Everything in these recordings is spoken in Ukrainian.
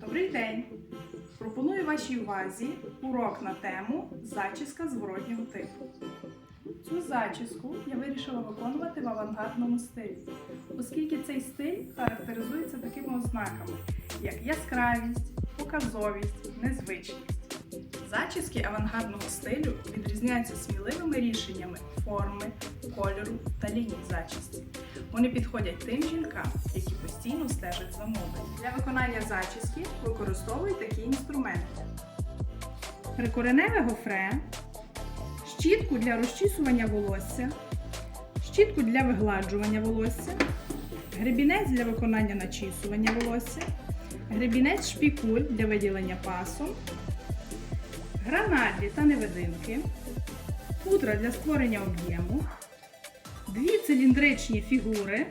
Добрий день! Пропоную вашій увазі урок на тему зачіска зворотнього типу. Цю зачіску я вирішила виконувати в авангардному стилі, оскільки цей стиль характеризується такими ознаками, як яскравість, показовість, незвичність. Зачіски авангардного стилю відрізняються сміливими рішеннями форми, кольору та ліній зачісті. Вони підходять тим жінкам, які постійно стежать за модою. Для виконання зачіски використовують такі інструменти: прикореневе гофре, щітку для розчісування волосся, щітку для вигладжування волосся, гребінець для виконання начісування волосся, гребінець шпікуль для виділення пасом, гранадлі та невидимки, пудра для створення об'єму, дві циліндричні фігури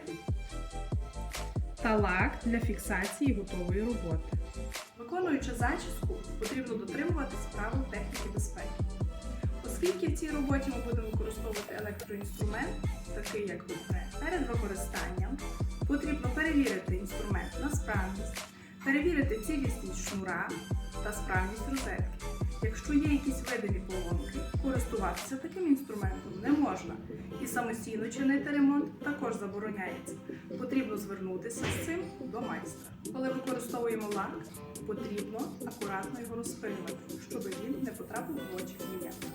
та лак для фіксації готової роботи. Виконуючи зачіску, потрібно дотримуватись правил техніки безпеки. Оскільки в цій роботі ми будемо використовувати електроінструмент, такий як гофре, перед використанням потрібно перевірити інструмент на справність, перевірити цілісність шнура та справність розетки. Якщо є якісь видові поломки, користуватися таким інструментом не можна. І самостійно чинити ремонт також забороняється. Потрібно звернутися з цим до майстра. Коли використовуємо лак, потрібно акуратно його розпилювати, щоб він не потрапив в очі клієнта.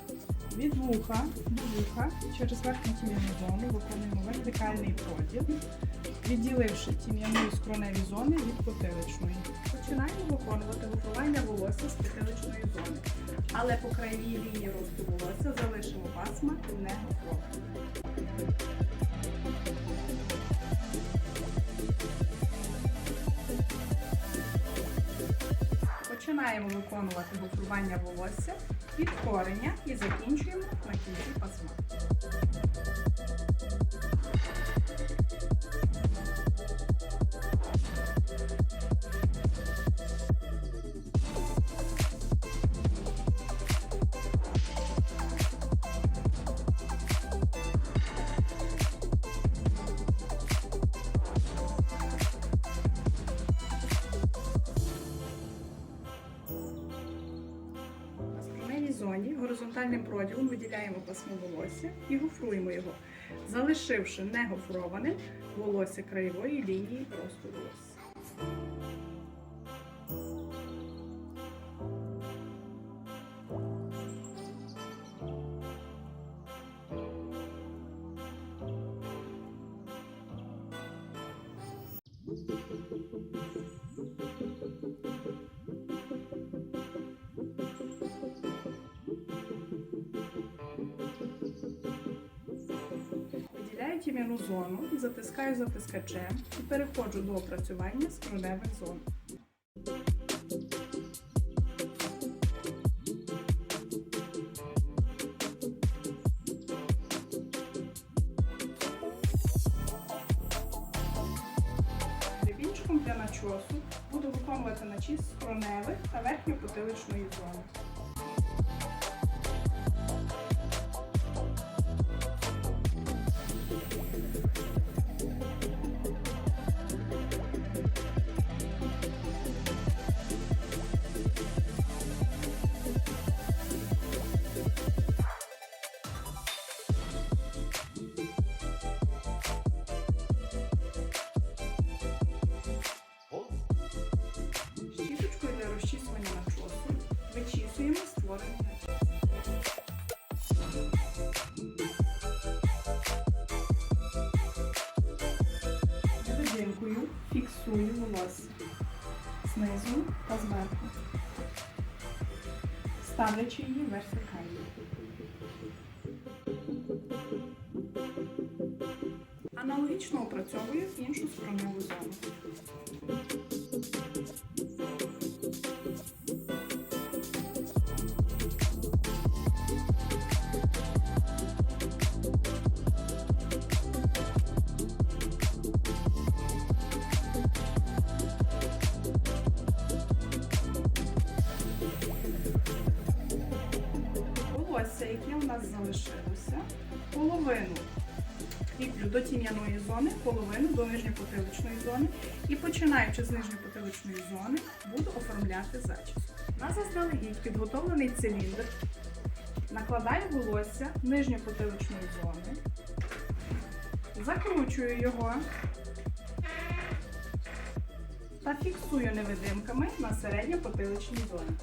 Від вуха до вуха через верхню тім'яну зону виконуємо вертикальний проділ, відділивши тім'яну скроневі зони від потиличної. Починаємо виконувати гофрування волосся з потиличної зони, але по крайній лінії росту волосся залишимо пасма не гофровані. Починаємо виконувати гофрування волосся від кореня і закінчуємо на кінці пасма. Горизонтальним проділом виділяємо пасмо волосся і гофруємо його, залишивши негофрованим волосся краєвої лінії росту волосся. Виділяю тім'яну зону, затискаю затискачем і переходжу до опрацювання скроневих зон. Для начосу буду виконувати начіс скроневих та верхньопотиличної зони. Невидимкою фіксую волосся знизу та зверху, ставлячи її вертикально. Аналогічно опрацьовую іншу скроневу зону. Волосся, яке у нас залишилося, половину Прикріплю до тім'яної зони половину до нижньопотиличної зони і починаючи з нижньопотиличної зони буду оформляти зачіску. На заздалегідь підготовлений циліндр накладаю волосся нижньопотиличної зони, закручую його та фіксую невидимками на середньопотиличній зоні.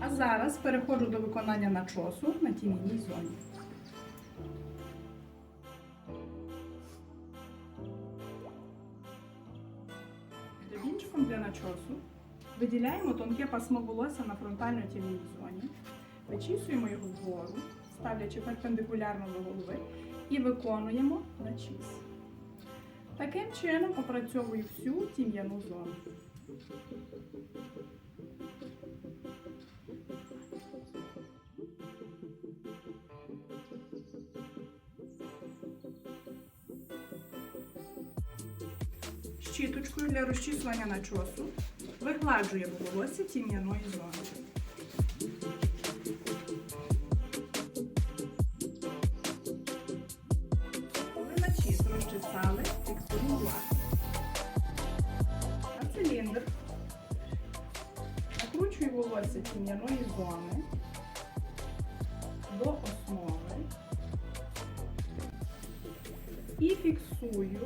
А зараз переходжу до виконання начосу на тім'яній зоні. Дробінчиком для начосу виділяємо тонке пасмо волосся на фронтально тім'яній зоні, вичісуємо його вгору, ставлячи перпендикулярно до голови і виконуємо начіс. Таким чином опрацьовую всю тім'яну зону. Щіточкою для розчісування начосу вигладжуємо волосся тім'яної зони. Волосся тім'яної зони до основи і фіксую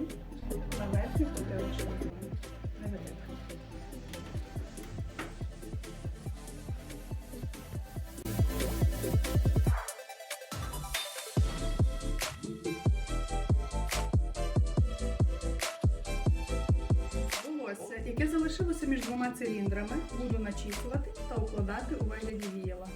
яке залишилося між двома циліндрами, буду начісувати та укладати у вигляді віяла.